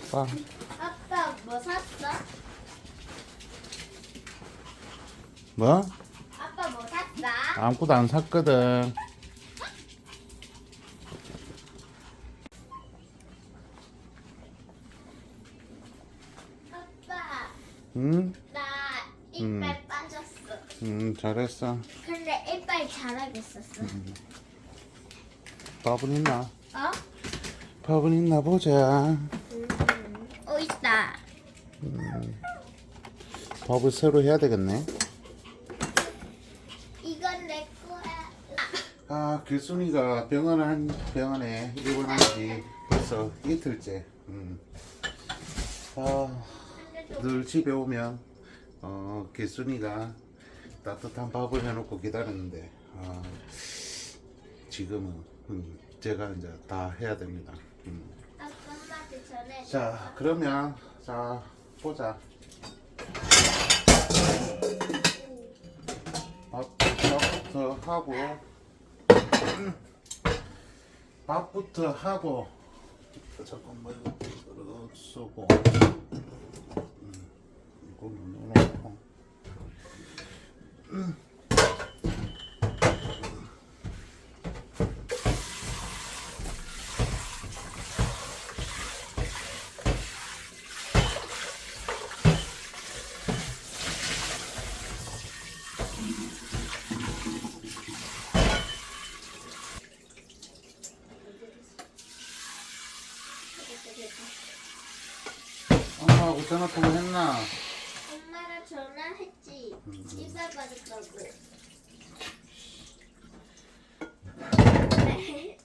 봐라 아빠, 뭐 샀어? 뭐? 아빠 뭐 샀어? 아무것도 안 샀거든. 아빠, 응? 나 이빨 빠졌어. 음 잘했어. 근데 이빨 자라겠었어. 밥은 있나? 어? 밥은 있나 보자. 어 있다. 밥을 새로 해야 되겠네. 이건 내 거야. 아, 길순이가 병원 한 병원에 입원한 지 벌써 이틀째. 음. 아, 늘 집에 오면 어, 길순이가 따뜻한 밥을 해놓고 기다리는데 아, 지금은 음, 제가 이제 다 해야 됩니다. 음. 자, 그러면 자 보자. 밥, 밥부터 하고 음. 밥부터 하고 잠깐만 이거 쓰고 음, 이거 넣어놓고 엄마하고 전화 통화했나? 엄마랑 전화했지. 이빨 빠졌다고. 네.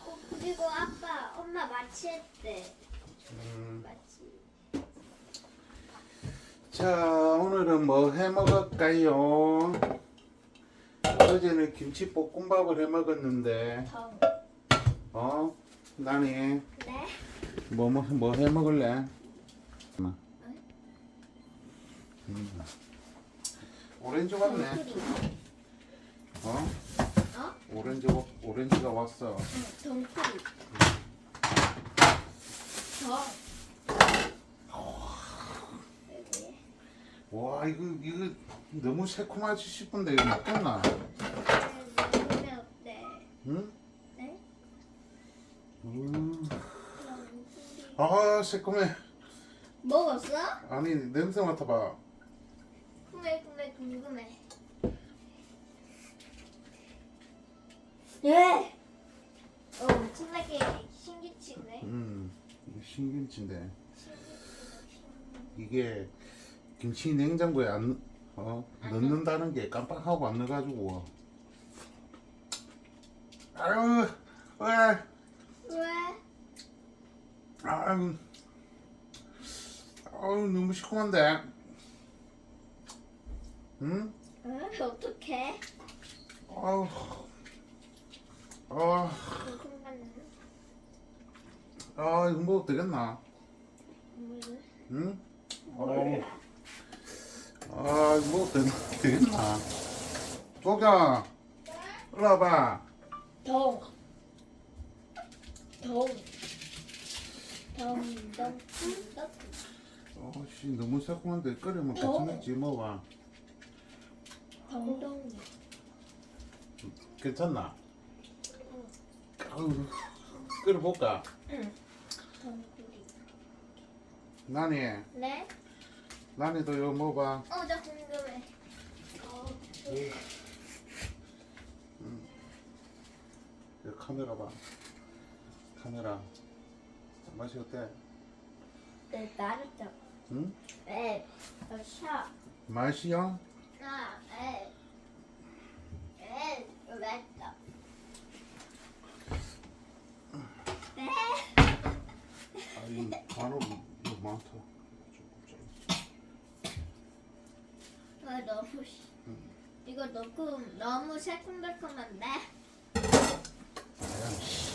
어, 그리고 아빠 엄마 마취했대. 음. 마취. 자 오늘은 뭐 해 먹을까요? 어제는 김치 볶음밥을 해 먹었는데 정. 어 나니 네? 뭐뭐 해 먹을래? 엄마. 음. 오렌지 왔네. 덩크리. 어? 어? 오렌지 와- 오렌지가 왔어. 응, 덩크리. 정. 여기. 와 이거 이거 너무 새콤하지 싶은데 이거 먹겠나? 네, 네. 응? 네? 음. 아 새콤해. 먹었어? 아니 냄새 맡아봐. 궁금해 궁금해 궁금해 예! 어 엄청나게 신기치네 음 신김치인데 이게 김치 냉장고에 안 어, 넣는다는 게 깜빡하고 안 넣어가지고 아유 왜 왜? 아유 아유 너무 시큼한데 응? 응? 어떡해? 아유 아, 궁금한 아 이거 먹어도 되겠나? 물 응? 어. 아, 뭐 되나, 되겠나? 조경, 일로 와봐. 덩 덩. 덩, 덩, 덩. 어, 씨, 너무 새콤한데 끓이면? 먹지, 먹어봐. 덩, 덩. 괜찮나? 아유, 끓여볼까? 응. 나니, 네? 나니도 이거 먹어봐. 어, 저 궁금해. 어, 이거 카메라 봐. 카메라. 맛이 어때? 네, 나르죠. 응? 네, 어, 샤. 맛이요? 아, 에. 에, 맞다. 네. 아이, 간을 너무 많다. 아, 너무, 시- 이거 너무, 너무 새콤달콤한데? 아야, 씨.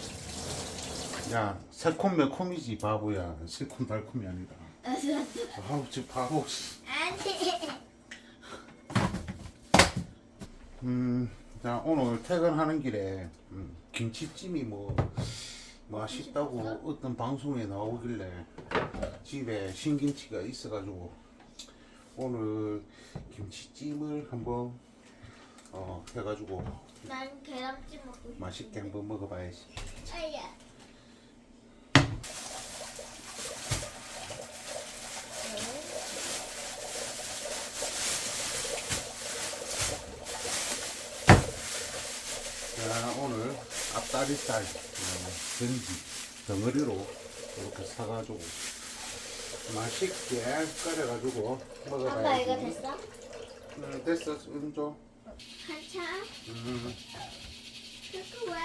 야 새콤 매콤이지 바보야 새콤 달콤이 아니다 아우 저 바보 씨. 아니. 음, 자 오늘 퇴근하는 길에 음, 김치찜이 뭐 맛있다고 어떤 방송에 나오길래 집에 신김치가 있어가지고 오늘 김치찜을 한번 어, 해가지고 난 계란찜 먹고 싶어. 맛있게 한번 먹어봐야지. 아야. 자 오늘 어, 전지 덩어리로 이렇게 사가지고 맛있게 끓여가지고 먹어봐야지. 아빠 이거 됐어? 음, 됐어, 좀 줘. 한참? 음. 그거 왜?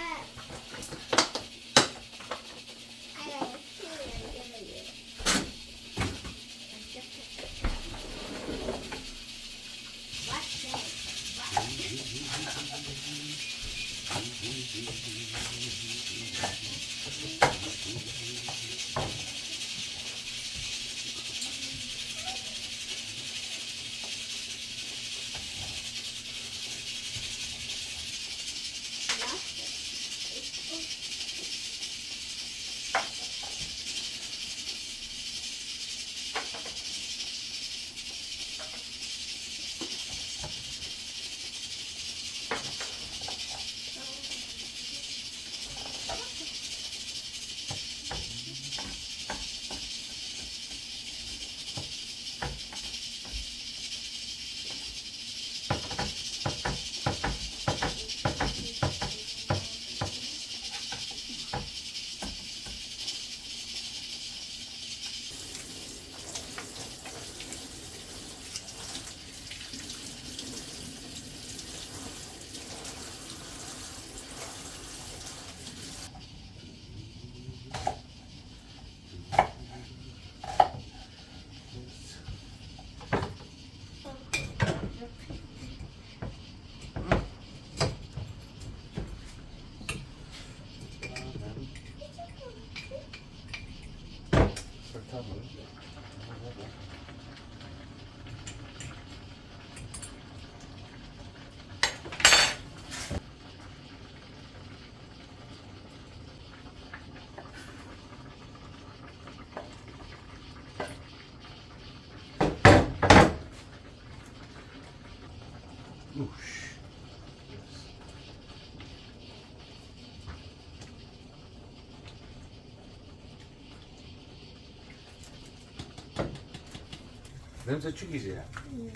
냄새 죽이지? 음,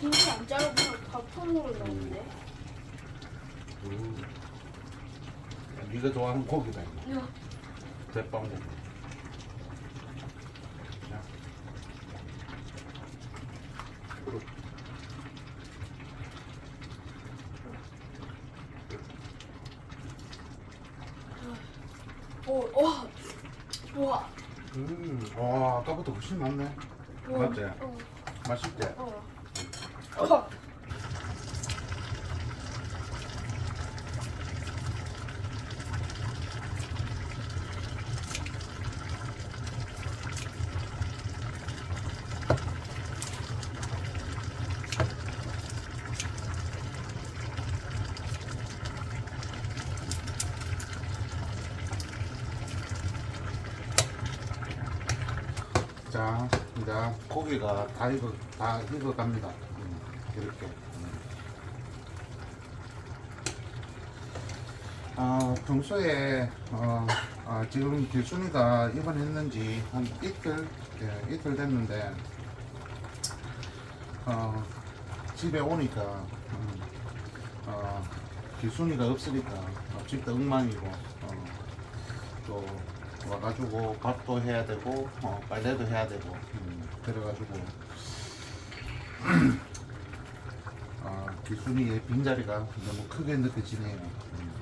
김치 안 자르고 밥 퍼먹으려고 하는데 음. 야, 네가 좋아하는 고기다 이거. 야. 대빵 고기. 자. 오, 와, 좋아. 음, 와 아까부터 훨씬 낫네. 맞지? 어, 맛있지? 어. 어. 자, 이제 고기가 다 익어 다 익어 갑니다. 음, 이렇게. 음. 아, 평소에 어, 아, 지금 길순이가 입원했는지 한 이틀 예, 이틀 됐는데 어, 집에 오니까 음, 어, 길순이가 없으니까 어, 집도 엉망이고 어, 또 와가지고 밥도 해야 되고 어, 빨래도 해야 되고 음, 그래가지고 아, 기순이의 빈자리가 너무 크게 느껴지네요. 음.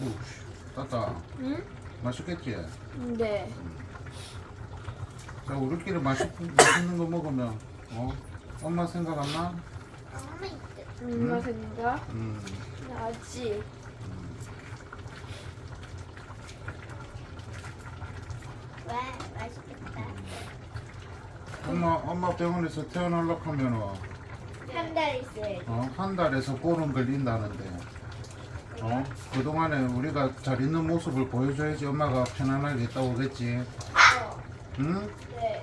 오우씨, 따따 응? 맛있겠지? 네. 자, 우리끼리 맛있, 맛있는 거 먹으면 어? 엄마 생각 안 나? 엄마 생각 음. 나지. 왜? 맛있겠다. 엄마 엄마 병원에서 태어나려고 하면은 한달 있어야지. 어, 한 달에서 보름 걸린다는데 어? 그동안에 우리가 잘 있는 모습을 보여줘야지 엄마가 편안하게 있다 오겠지 어. 응? 네.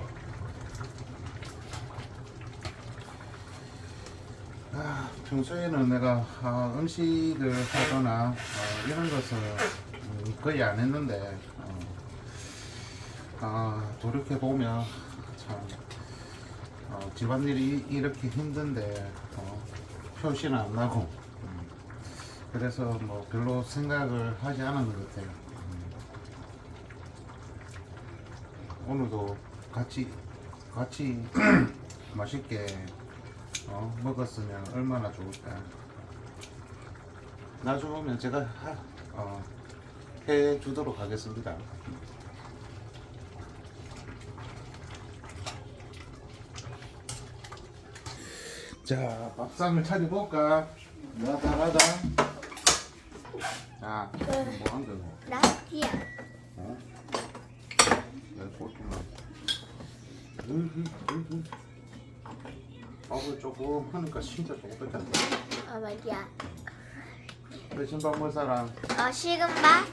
아, 평소에는 내가 아, 음식을 하거나 어, 이런 것을 음, 거의 안 했는데 어, 아, 돌이켜보면 집안일이 이렇게 힘든데 어, 표시는 안 나고 음, 그래서 뭐 별로 생각을 하지 않은 것 같아요 음. 오늘도 같이 같이 맛있게 어, 먹었으면 얼마나 좋을까. 나중에 오면 제가 하, 어, 해주도록 하겠습니다. 자, 밥상을 차려볼까? 라다 라다. 자, 뭐 한 거고? 나티야. 어? 내 소주만. 으흐, 으흐. 밥을 조금 하니까 진짜 조금 뺏겼네. 어, 맞아. 대신 밥먹 사람. 어, 식은 밥?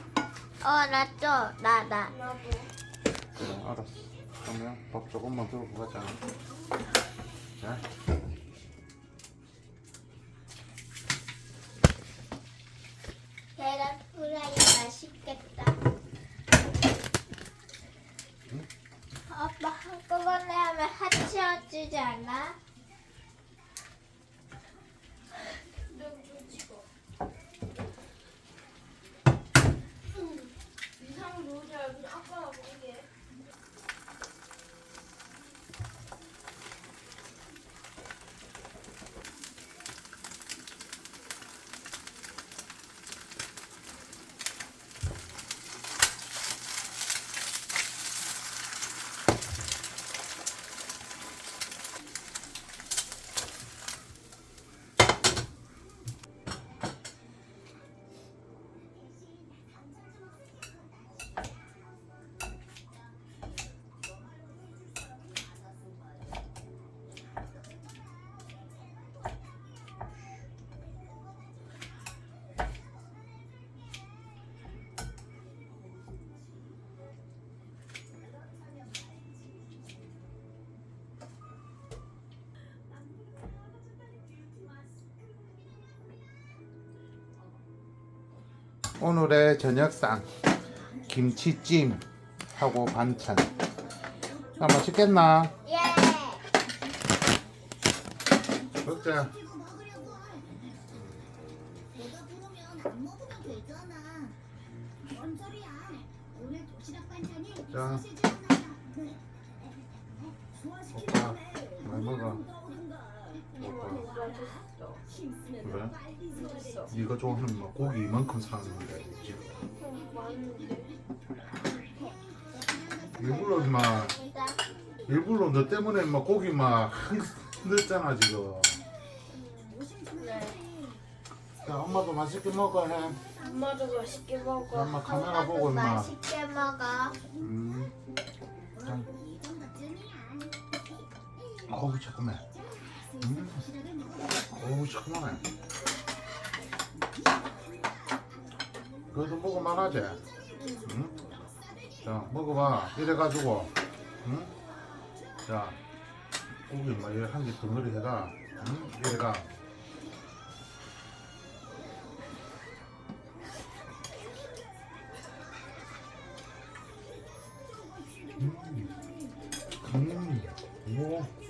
어, 나 또. 나, 나. 그래, 알았어. 그러면 밥 조금만 들고 가자. 자. 계란 후라이 맛있겠다. 아빠 한꺼번에 하면 하치 어주지 않아? 눈좀 치고. 이상 놓으자. 그냥 아빠가 먹게. 오늘의 저녁상 김치찜 하고 반찬. 아 맛있겠나? 예! 먹자. 자. 오빠 많이 먹어. 이거 맛있어. 그래? 네가 좋아하는 뭐 고기 이만큼 사는데 지금. 좀 많은데. 일부러 막. 일부러 너 때문에 막 고기 막 흔들잖아 지금. 네. 자 엄마도 맛있게 먹어 해. 엄마도 맛있게 먹어. 엄마 카메라 엄마도 보고 임마. 맛있게 먹어. 음. 자. 어우 잠깐만. 음. 어우 잠깐만. 그래도 먹을만 하지? 응? 자 먹어봐. 이래가지고, 응? 자 고기 막 이래 한개 덩어리 해가, 응? 이래가. 음, 오.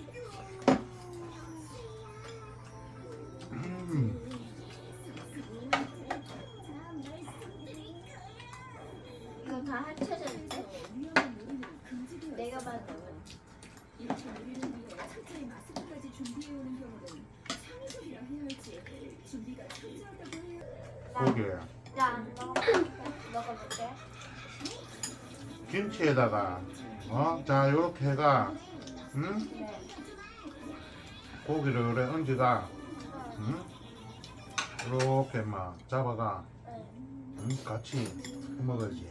김치에다가 어? 자 요렇게 해가 응? 네. 고기를 그래 얹어가 응? 이렇게 막 잡아가 네. 응? 같이 해 먹어야지.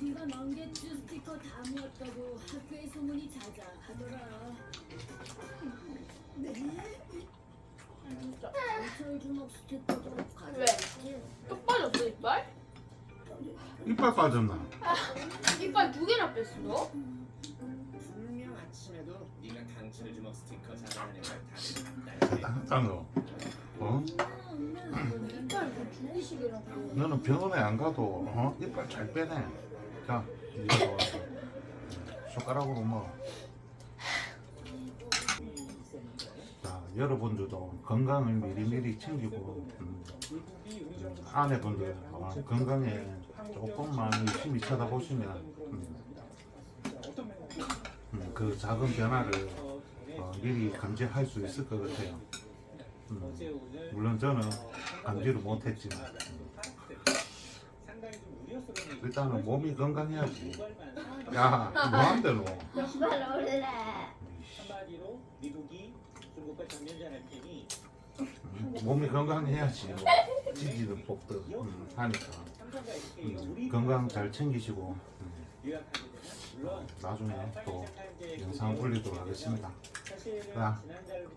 네가 망개추 스티커 다 모았다고 학교에 소문이 자자하더라. 네? 진짜. 경찰 주먹 스티커도 왜? 가져왔지. 또 빠졌어 이빨? 이빨 빠졌나? 이빨 두 개나 뺐어? 분명 아침에도 네가 강철 주먹 스티커 자랑하는 걸 다들 딴 거. 어? 이빨 뭐 죽이시게라고. 너는 병원에 안 가도 어? 이빨 잘 빼네. 자, 이거 숟가락으로 먹어. 자, 여러분들도 건강을 미리미리 챙기고 음, 아내분들 어, 건강에 조금만 열심히 쳐다보시면 음, 음, 그 작은 변화를 어, 미리 감지할 수 있을 것 같아요. 음, 물론 저는 감지를 못했지만 음, 일단은 몸이 건강해야지. 야, 뭐한대 너? 이빨 올래. 한마디로 미국이 중 테니 몸이 건강해야지. 뭐, 지지든 볶든 음, 하니까 삼성과 음, 우리 건강 잘 챙기시고 음, 되면 물론 나중에 또 영상 올리도록 하겠습니다. 사실은 야,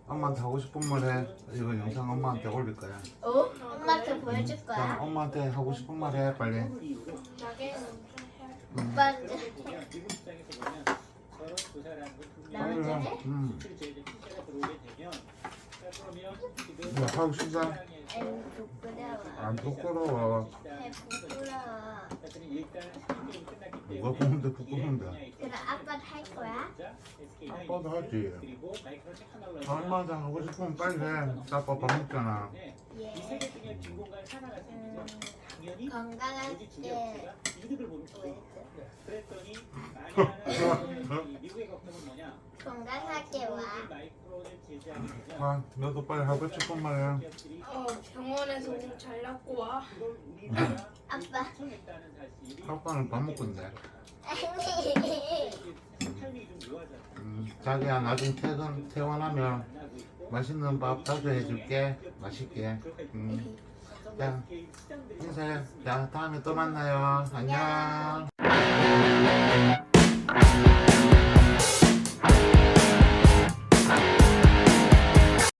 엄마한테 하고 싶은 말 해. 이거 영상 엄마한테 올릴 거야. 어? 엄마한테 보여줄 자, 거야. 엄마한테 하고 싶은 말 해, 빨리. 이후로 해야 음, 오빠한테 보면 미국 입장에서 보면 두 사람은 빨리 분명히 해. 음, 들어오게 되면 자 그러면 지금 야, 하고 싶다. 부끄러워. 안 부끄러워. 애 부끄러워. 누가 보는데 부끄러운데? 그럼 아빠도 할 거야? 아빠도 하지. 엄마한테 하고 싶으면 빨리 해. 아빠 밥 먹잖아. 예. 음. 음, 건강하게 이득을 보는 거예요. 그랬더니 미국의 걱정은 뭐냐? 건강하게 와. 마이크론을 제재하게 되면 아, 너도 빨리 하고 싶은 말 해. 기업들이 어 병원에서 좀잘 낫고 와. 그걸 우리나라 아빠. 사실이 아빠는 밥 먹고 있네. 삶이 좀 묘하잖아. 음, 자기야, 나중 퇴근, 퇴원하면 맛있는 밥 자주 해줄게. 맛있게. 음, 야, 인사해. 야, 다음에 또 만나요. 안녕.